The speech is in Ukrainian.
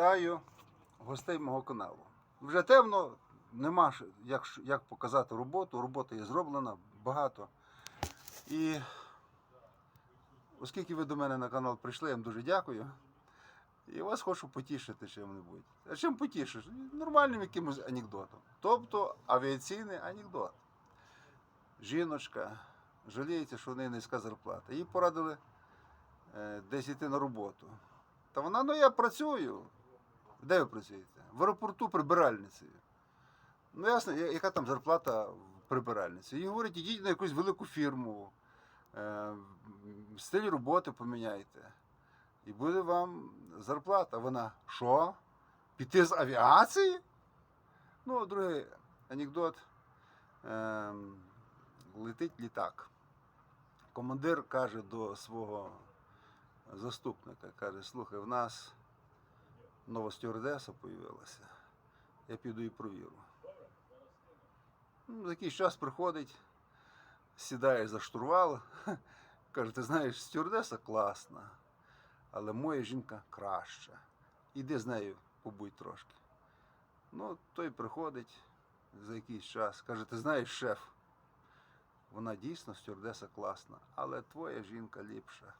Вітаю гостей мого каналу. Вже темно, нема як, як показати роботу. Робота є зроблена багато. І оскільки ви до мене на канал прийшли, я вам дуже дякую. І вас хочу потішити чим-небудь. А чим потішиш? Нормальним якимось анекдотом. Тобто авіаційний анекдот. Жіночка жаліється, що в неї низька зарплата. Їй порадили е, десь йти на роботу. Та вона, ну я працюю. Де ви працюєте? В аеропорту прибиральницею. Ну ясно, яка там зарплата в прибиральниці? Їй говорять, ідіть на якусь велику фірму, е, стиль роботи поміняйте. І буде вам зарплата. Вона що? Піти з авіації? Ну, другий анекдот. Ем, летить літак. Командир каже до свого заступника, каже, слухай, в нас нова стюардеса появилася. Я піду і провірю. Ну, за якийсь час приходить, сідає за штурвал, каже, ти знаєш, стюардеса класна, але моя жінка краща. Іди з нею побудь трошки. Ну, той приходить за якийсь час, каже, ти знаєш, шеф, вона дійсно стюардеса класна, але твоя жінка ліпша.